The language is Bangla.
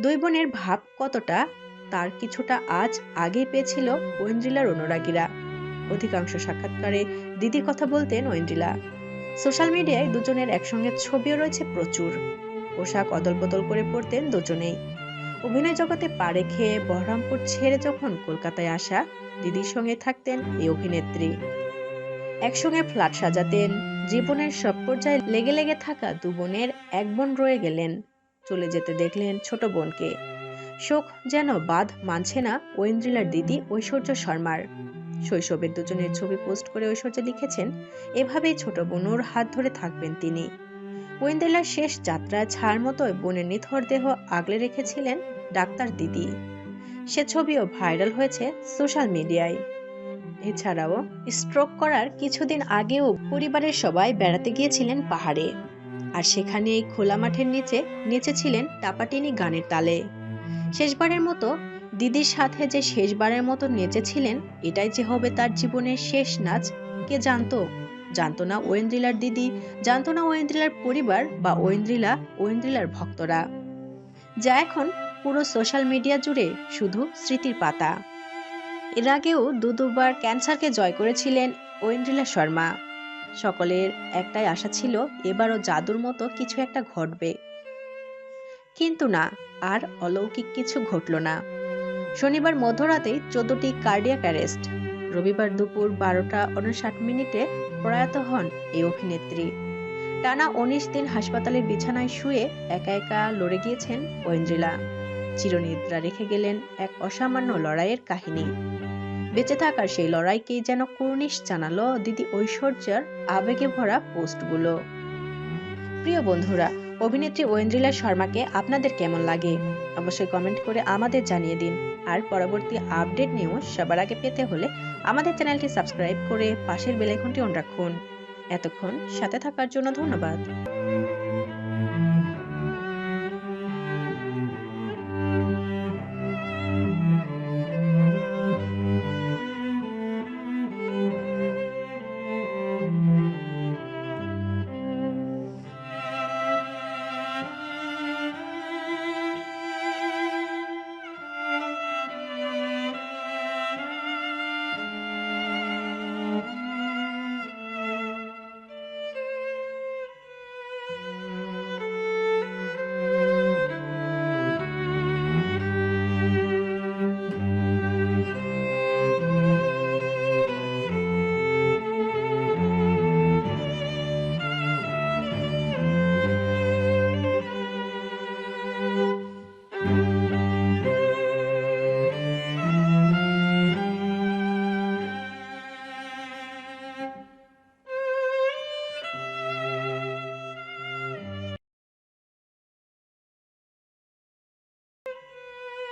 দুই বোনের ভাব কতটা, তার কিছুটা আজ আগেই পেয়েছিল ঐন্দ্রিলার অনুরাগীরা। অধিকাংশ সাক্ষাৎকারে দিদির কথা বলতেন ঐন্দ্রিলা। সোশ্যাল মিডিয়ায় দুজনের একসঙ্গে ছবিও রয়েছে প্রচুর। পোশাক অদল বদল করে পড়তেন দুজনেই। অভিনয় জগতে পা রেখে বহরমপুর ছেড়ে যখন কলকাতায় আসা, দিদির সঙ্গে থাকতেন এই অভিনেত্রী। একসঙ্গে ফ্ল্যাট সাজাতেন, জীবনের সব পর্যায়ে লেগে লেগে থাকা দু বোনের এক বোন রয়ে গেলেন। চলে যেতে দেখলেন ছোট বোনকে। শোক যেন বাদ মানছে না ঐন্দ্রিলার দিদি ঐশ্বর্য শর্মার। শৈশবের দুজনের ছবি পোস্ট করে ঐশ্বর্য লিখেছেন, এভাবেই ছোট বোনুর হাত ধরে থাকবেন তিনি। ঐন্দ্রিলার শেষ যাত্রা ছাড় মতো বোনের নিথর দেহ আগলে রেখেছিলেন ডাক্তার দিদি। সে ছবিও ভাইরাল হয়েছে সোশ্যাল মিডিয়ায়। এছাড়াও স্ট্রোক করার কিছুদিন আগেও পরিবারের সবাই বেড়াতে গিয়েছিলেন পাহাড়ে। আর সেখানেই খোলা মাঠের নিচে নেচেছিলেন টাপাটিনি গানের তালে। শেষবারের মতো দিদির সাথে যে শেষবারের মতো নেচেছিলেন এটাই যে হবে তার জীবনের শেষ নাচ, কে জানতো? জানতো না ওয়েন্দ্রিলার দিদি, জানতো না ওয়েন্দ্রিলার পরিবার বা ওয়েন্দ্রিলা ওয়েন্দ্রিলার ভক্তরা। যা এখন পুরো সোশ্যাল মিডিয়া জুড়ে শুধু স্মৃতির পাতা। এর আগেও দু দুবার ক্যান্সারকে জয় করেছিলেন ঐন্দ্রিলা শর্মা। সকলের একটাই আশা ছিল, এবারও জাদুর মতো কিছু একটা ঘটবে। কিন্তু না, আর অলৌকিক কিছু ঘটল না। শনিবার মধ্যরাতেই চোদ্দটি কার্ডিয়াক অ্যারেস্ট রবিবার দুপুর বারোটা উনষাট মিনিটে প্রয়াত হন এই অভিনেত্রী। টানা উনিশ দিন হাসপাতালের বিছানায় শুয়ে একা একা লড়ে গিয়েছেন ঐন্দ্রিলা। চিরনিদ্রা রেখে গেলেন এক অসামান্য লড়াইয়ের কাহিনী। বেঁচে থাকার সেই লড়াইকেই যেন কুর্নিশ জানালো দিদি ঐশ্বর্যার আবেগে ভরা পোস্টগুলো। প্রিয় বন্ধুরা, অভিনেত্রী ঐন্দ্রিলা শর্মাকে আপনাদের কেমন লাগে? অবশ্যই কমেন্ট করে আমাদের জানিয়ে দিন। আর পরবর্তী আপডেট নিউজ সবার আগে পেতে হলে আমাদের চ্যানেলটি সাবস্ক্রাইব করে পাশের বেলাইকনটি অন রাখুন। এতক্ষণ সাথে থাকার জন্য ধন্যবাদ।